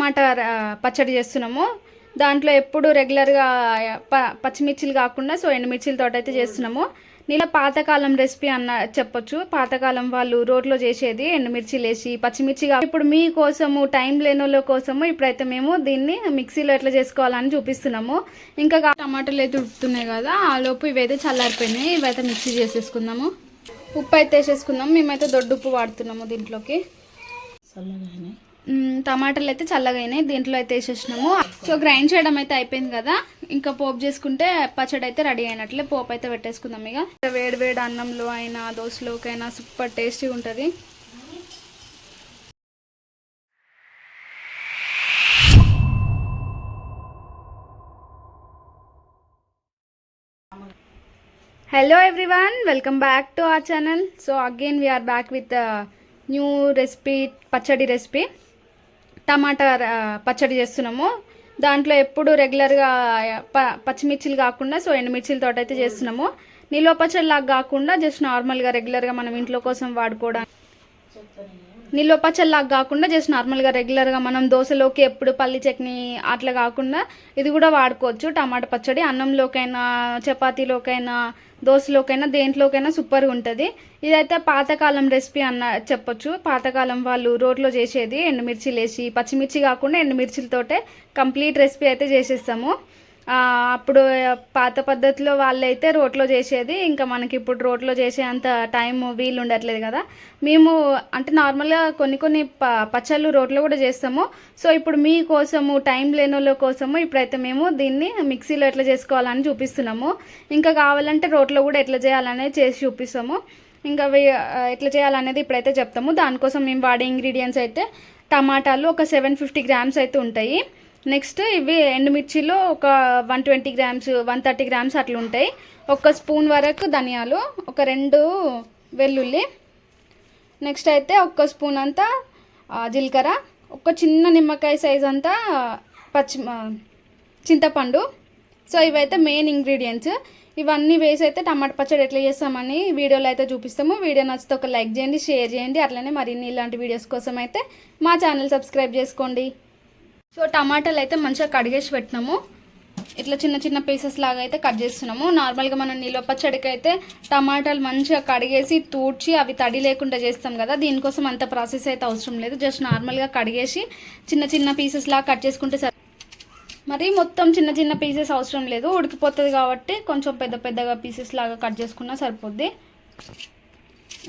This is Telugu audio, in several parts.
టమాటా పచ్చడి చేస్తున్నాము. దాంట్లో ఎప్పుడు రెగ్యులర్గా ప పచ్చిమిర్చిలు కాకుండా సో ఎండుమిర్చిలతో అయితే చేస్తున్నాము. నీళ్ళ పాతకాలం రెసిపీ అన్న చెప్పొచ్చు. పాతకాలం వాళ్ళు రోడ్లో చేసేది ఎండుమిర్చిలు వేసి పచ్చిమిర్చి కా- ఇప్పుడు మీ కోసము టైం లేని వాళ్ళ కోసము ఇప్పుడైతే మేము దీన్ని మిక్సీలో ఎట్లా చేసుకోవాలని చూపిస్తున్నాము. ఇంకా టమాటాలు అయితే ఉడుకుతున్నాయి కదా ఆ లోపు ఇవైతే చల్లారిపోయినాయి. ఇవైతే మిక్సీ చేసేసుకుందాము. ఉప్పు అయితే వేసేసుకుందాం మేమైతే దొడ్డు ఉప్పు వాడుతున్నాము దీంట్లోకి. చల్లగానే. టమాటాలు అయితే చల్లగా అయినాయి దీంట్లో అయితే వేసేసినాము. సో గ్రైండ్ చేయడం అయితే అయిపోయింది కదా. ఇంకా పోపు చేసుకుంటే పచ్చడి అయితే రెడీ అయినట్లే పోపు అయితే పెట్టేసుకుందాం ఇక. వేడి వేడి అన్నంలో అయినా దోశలోకైనా సూపర్ టేస్టీ ఉంటుంది. Hello everyone welcome back to our channel so again we are back with new recipe పచ్చడి రెసిపీ టమాటా పచ్చడి చేస్తున్నాము. దాంట్లో ఎప్పుడు రెగ్యులర్గా ప పచ్చిమిర్చిలు కాకుండా సో ఎండుమిర్చిలతో అయితే చేస్తున్నాము. నిల్వ పచ్చడి లాగా కాకుండా జస్ట్ నార్మల్గా రెగ్యులర్గా మనం ఇంట్లో కోసం వాడుకోవడానికి. నిల్వ పచ్చళ్ళలాగా కాకుండా జస్ట్ నార్మల్గా రెగ్యులర్గా మనం దోశలోకి ఎప్పుడు పల్లి చట్నీ అట్లా కాకుండా ఇది కూడా వాడుకోవచ్చు. టమాటా పచ్చడి అన్నంలోకైనా చపాతీలోకైనా దోశలోకైనా దేంట్లోకైనా సూపర్గా ఉంటుంది. ఇదైతే పాతకాలం రెసిపీ అన్న చెప్పొచ్చు. పాతకాలం వాళ్ళు రోట్లో చేసేది ఎండుమిర్చిలు వేసి పచ్చిమిర్చి కాకుండా ఎండుమిర్చిలతోటే కంప్లీట్ రెసిపీ అయితే చేసేస్తాము. అప్పుడు పాత పద్ధతిలో వాళ్ళైతే రోట్లో చేసేది. ఇంకా మనకి ఇప్పుడు రోట్లో చేసే అంత టైం వీలు ఉండట్లేదు కదా. మేము అంటే నార్మల్గా కొన్ని కొన్ని ప పచ్చళ్ళు రోట్లో కూడా చేస్తాము. సో ఇప్పుడు మీ కోసము టైం లేని వాళ్ళ కోసము ఇప్పుడైతే మేము దీన్ని మిక్సీలో ఎట్లా చేసుకోవాలని చూపిస్తున్నాము. ఇంకా కావాలంటే రోట్లో కూడా ఎట్లా చేయాలనేది చేసి చూపిస్తాము. ఇంకా ఎట్లా చేయాలనేది ఇప్పుడైతే చెప్తాము. దానికోసం మేము వాడే ఇంగ్రీడియంట్స్ అయితే టమాటాలు ఒక సెవెన్ ఫిఫ్టీ గ్రామ్స్ అయితే ఉంటాయి. నెక్స్ట్ ఇవి ఎండుమిర్చిలో ఒక one twenty grams one thirty grams అట్లా ఉంటాయి ఒక స్పూన్ వరకు ధనియాలు ఒక రెండు వెల్లుల్లి. నెక్స్ట్ అయితే ఒక్క స్పూన్ అంతా జీలకర్ర. ఒక చిన్న నిమ్మకాయ సైజ్ అంతా పచ్చి చింతపండు. సో ఇవైతే మెయిన్ ఇంగ్రీడియంట్స్. ఇవన్నీ వేసి అయితే టమాటా పచ్చడి ఎట్లా చేస్తామని వీడియోలో అయితే చూపిస్తాము. వీడియో నచ్చితే ఒక లైక్ చేయండి షేర్ చేయండి. అట్లనే మరిన్ని ఇలాంటి వీడియోస్ కోసం అయితే మా ఛానల్ సబ్స్క్రైబ్ చేసుకోండి. సో టమాటాలు అయితే మంచిగా కడిగేసి పెట్టినాము. ఇట్లా చిన్న చిన్న పీసెస్ లాగా అయితే కట్ చేస్తున్నాము. నార్మల్గా మనం నిల్వ పచ్చడికి అయితే టమాటాలు మంచిగా కడిగేసి తూడ్చి అవి తడి లేకుండా చేస్తాం కదా దీనికోసం అంత ప్రాసెస్ అయితే అవసరం లేదు. జస్ట్ నార్మల్గా కడిగేసి చిన్న చిన్న పీసెస్ లాగా కట్ చేసుకుంటే సరి మరి మొత్తం చిన్న చిన్న పీసెస్ అవసరం లేదు. ఉడికిపోతుంది కాబట్టి కొంచెం పెద్ద పెద్దగా పీసెస్ లాగా కట్ చేసుకున్నా సరిపోద్ది.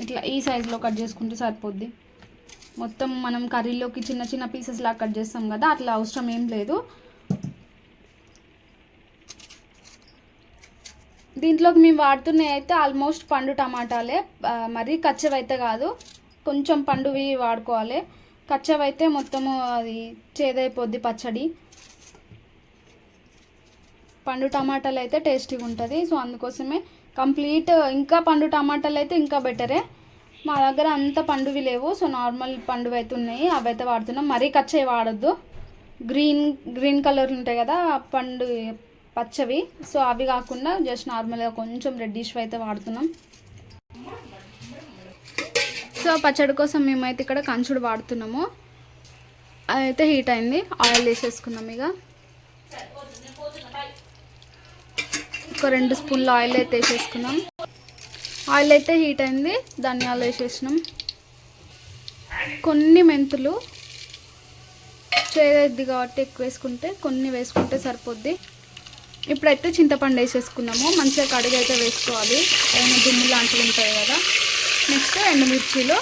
ఇట్లా ఈ సైజులో కట్ చేసుకుంటే సరిపోద్ది. మొత్తం మనం కర్రీలోకి చిన్న చిన్న పీసెస్ లాగా కట్ చేస్తాం కదా అట్లా అవసరం ఏం లేదు. దీంట్లోకి మేము వాడుతున్నాయి అయితే ఆల్మోస్ట్ పండు టమాటాలే. మరీ కచ్చవైతే కాదు కొంచెం పండువి వాడుకోవాలి. కచ్చవైతే మొత్తము అది చేదైపోద్ది పచ్చడి. పండు టమాటాలు అయితే టేస్టీగా ఉంటుంది సో అందుకోసమే. కంప్లీట్ ఇంకా పండు టమాటాలు అయితే ఇంకా బెటరే. మా దగ్గర అంత పండువి లేవు. సో నార్మల్ పండువి అయితే ఉన్నాయి. అవి అయితే వాడుతున్నాం. మరీ కచ్చే వాడొద్దు. గ్రీన్ గ్రీన్ కలర్ ఉంటాయి కదా ఆ పండు పచ్చవి. సో అవి కాకుండా జస్ట్ నార్మల్గా కొంచెం రెడ్డిష్ అయితే వాడుతున్నాం. సో పచ్చడి కోసం మేమైతే ఇక్కడ కంచుడు వాడుతున్నాము. అయితే హీట్ అయింది. ఆయిల్ వేసేసుకున్నాం ఇక. ఒక రెండు స్పూన్ల ఆయిల్ అయితే వేసేసుకున్నాం ఆయిల్ అయితే హీట్ అయింది. ధనియాలు వేసేసినాం. కొన్ని మెంతులు. చేదైద్ది కాబట్టి ఎక్కువ వేసుకుంటే కొన్ని వేసుకుంటే సరిపోద్ది. ఇప్పుడైతే చింతపండు వేసేసుకున్నాము. మంచిగా కడిగి అయితే వేసుకోవాలి. ఏమైనా దుమ్ము లాంటివి ఉంటాయి కదా. నెక్స్ట్ ఎండుమిర్చిలో.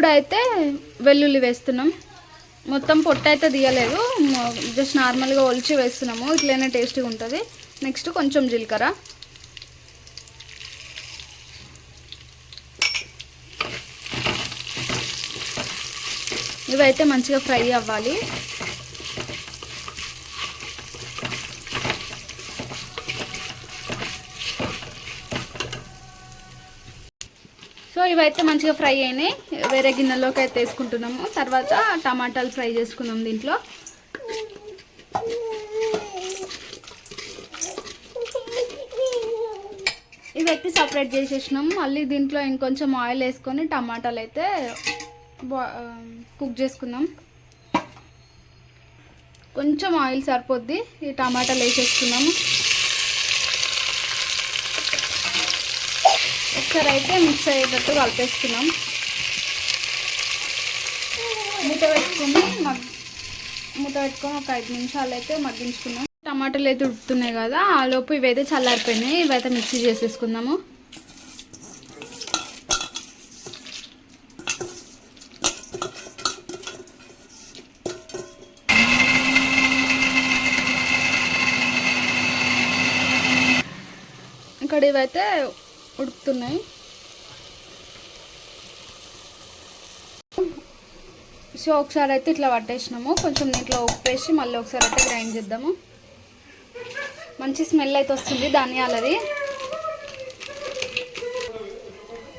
ఇప్పుడైతే వెల్లుల్లి వేస్తున్నాం. మొత్తం పొట్టు అయితే తీయలేదు. జస్ట్ నార్మల్గా ఒలిచి వేస్తున్నాము. ఇట్లనే టేస్టీగా ఉంటుంది. నెక్స్ట్ కొంచెం జీలకర్ర. ఇవైతే మంచిగా ఫ్రై అవ్వాలి. సో ఇవైతే మంచిగా ఫ్రై అయినాయి. వేరే గిన్నెలోకి అయితే వేసుకుంటున్నాము. తర్వాత టమాటాలు ఫ్రై చేసుకున్నాం దీంట్లో. ఇవైతే సపరేట్ చేసేసినాం. మళ్ళీ దీంట్లో ఇంకొంచెం ఆయిల్ వేసుకొని టమాటాలు అయితే కుక్ చేసుకుందాం కొంచెం ఆయిల్ సరిపోద్ది. ఈ టమాటాలు వేసేసుకున్నాము. ఒకసారి అయితే మిక్స్ అయ్యేటట్టు కలిపేసుకున్నాం. మూత పెట్టుకుని మగ్ మూత పెట్టుకొని ఒక ఐదు నిమిషాలు అయితే మగ్గించుకున్నాం. టమాటాలు అయితే ఉడుకుతున్నాయి కదా ఆ లోపు ఇవైతే చల్లారిపోయినాయి. ఇవైతే మిక్సీ చేసేసుకుందాము. ఇక్కడ ఇవైతే ఉడుకుతున్నాయి. సో ఒకసారి అయితే ఇట్లా పట్టేసినాము. కొంచెం దీంట్లో ఉప్పు వేసి మళ్ళీ ఒకసారి అయితే గ్రైండ్ చేద్దాము. మంచి స్మెల్ అయితే వస్తుంది ధనియాలది.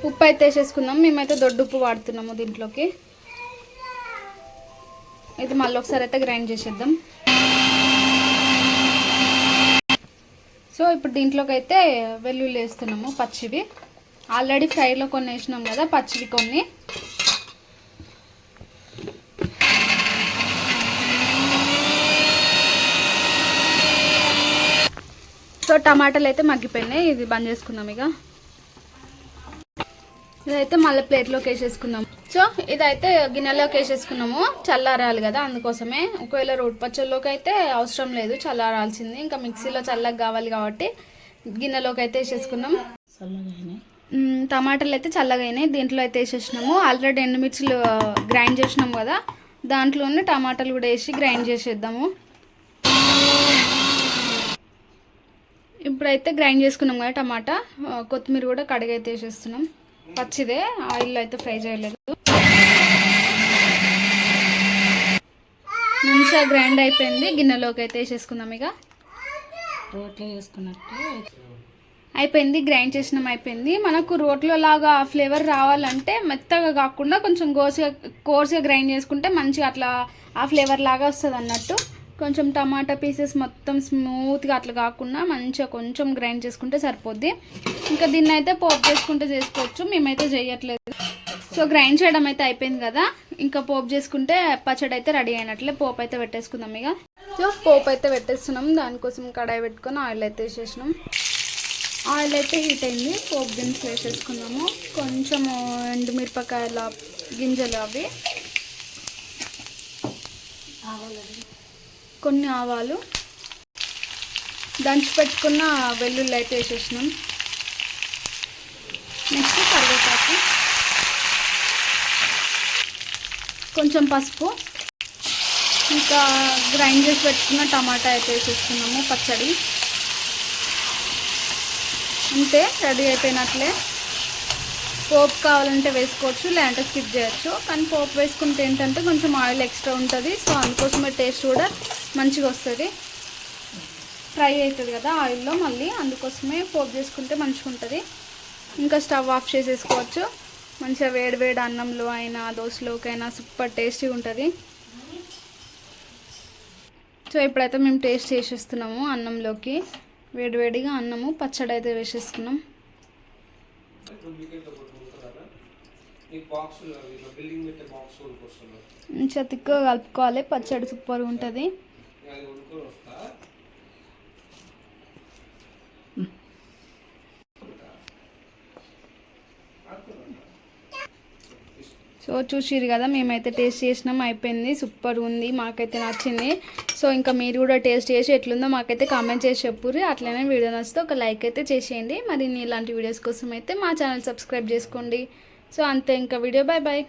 ఉప్పు అయితే వేసేసుకుందాం. మేమైతే దొడ్డు ఉప్పు వాడుతున్నాము దీంట్లోకి. ఇది మళ్ళీ ఒకసారి అయితే గ్రైండ్ చేసేద్దాం. సో ఇప్పుడు దీంట్లోకి అయితే వెల్లుల్లి వేస్తున్నాము పచ్చివి. ఆల్రెడీ ఫ్రైలో కొన్ని వేసినాం కదా పచ్చివి కొన్ని. సో టమాటాలు అయితే మగ్గిపోయినాయి ఇది బంద్ చేసుకుందాం ఇక. ఇదైతే మళ్ళీ ప్లేట్లోకి వేసేసుకుందాం సో ఇదైతే గిన్నెలోకి వేసేసుకున్నాము చల్లారాలి కదా అందుకోసమే. ఒకవేళ రోడ్ పచ్చళ్ళలోకి అయితే అవసరం లేదు చల్లారాల్సింది. ఇంకా మిక్సీలో చల్లగా కావాలి కాబట్టి గిన్నెలోకి అయితే వేసేసుకున్నాం. టమాటాలు అయితే చల్లగా అయినాయి దీంట్లో అయితే వేసేసినాము. ఆల్రెడీ ఎండుమిర్చిలు గ్రైండ్ చేసినాము కదా. దాంట్లోనే టమాటాలు కూడా వేసి గ్రైండ్ చేసేద్దాము. ఇప్పుడైతే గ్రైండ్ చేసుకున్నాం కదా టమాటా. కొత్తిమీర కూడా కడిగి అయితే వేసేస్తున్నాం. పచ్చిదే ఆయిల్ అయితే ఫ్రై చేయలేదు. మంచిగా గ్రైండ్ అయిపోయింది. గిన్నెలోకి అయితే వేసేసుకుందాం ఇక. రోట్లో వేసుకున్నట్టు అయిపోయింది గ్రైండ్ చేసినాం అయిపోయింది. మనకు రోట్లో లాగా ఆ ఫ్లేవర్ రావాలంటే మెత్తగా కాకుండా కొంచెం గోసుగా కోర్స్గా గ్రైండ్ చేసుకుంటే మంచిగా అట్లా ఆ ఫ్లేవర్ లాగా వస్తుంది అన్నట్టు కొంచెం టమాటా పీసెస్ మొత్తం స్మూత్గా అట్లా కాకుండా మంచిగా కొంచెం గ్రైండ్ చేసుకుంటే సరిపోద్ది. ఇంకా దీన్ని అయితే పోపు చేసుకుంటే చేసుకోవచ్చు. మేమైతే చేయట్లేదు. సో గ్రైండ్ చేయడం అయితే అయిపోయింది కదా. ఇంకా పోపు చేసుకుంటే పచ్చడి అయితే రెడీ అయినట్లే. పోపు అయితే పెట్టేసుకుందాం ఇక. సో పోపు అయితే పెట్టేస్తున్నాం. దానికోసం కడాయి పెట్టుకొని ఆయిల్ అయితే వేసేసినాం. ఆయిల్ అయితే హీట్ అయింది. పోపు దినుసులు వేసేసుకున్నాము. కొంచెం ఎండుమిరపకాయల గింజలు అవి. కొన్ని ఆవాలు. దంచి పెట్టుకున్న వెల్లుల్లి అయితే వేసేసినాం. నెక్స్ట్ కరివేపాకు. కొంచెం పసుపు. ఇంకా గ్రైండ్ చేసి పెట్టుకున్న టమాటా అయితే వేసేసుకున్నాము పచ్చడి. అంతే రెడీ అయిపోయినట్లే. పోపు కావాలంటే వేసుకోవచ్చు లేదంటే స్కిప్ చేయొచ్చు. కానీ పోపు వేసుకుంటే ఏంటంటే కొంచెం ఆయిల్ ఎక్స్ట్రా ఉంటుంది సో అందుకోసమే టేస్ట్ కూడా మంచిగా వస్తుంది. ఫ్రై అవుతుంది కదా ఆయిల్లో మళ్ళీ అందుకోసమే పోపు చేసుకుంటే మంచిగా ఉంటుంది. ఇంకా స్టవ్ ఆఫ్ చేసేసుకోవచ్చు. మంచిగా వేడి వేడి అన్నంలో అయినా దోశలోకైనా సూపర్ టేస్టీ ఉంటుంది. సో ఇప్పుడైతే మేము టేస్ట్ చేసేస్తున్నాము అన్నంలోకి. వేడివేడిగా అన్నము పచ్చడి అయితే వేసేసుకున్నాం మంచిగా కలుపుకోవాలి పచ్చడి సూపర్గా ఉంటుంది. సో చూసిరు కదా మేమైతే టేస్ట్ చేసినాం అయిపోయింది సూపర్ ఉంది మాకైతే నచ్చింది. సో ఇంకా మీరు కూడా టేస్ట్ చేసి ఎట్లుందో మాకైతే కామెంట్ చేసి చెప్పుర్రి. అట్లనే వీడియో నచ్చితే ఒక లైక్ అయితే చేసేయండి. మరి ఇలాంటి వీడియోస్ కోసం అయితే మా ఛానల్ సబ్స్క్రైబ్ చేసుకోండి. సో అంతే ఇంకా వీడియో బాయ్ బాయ్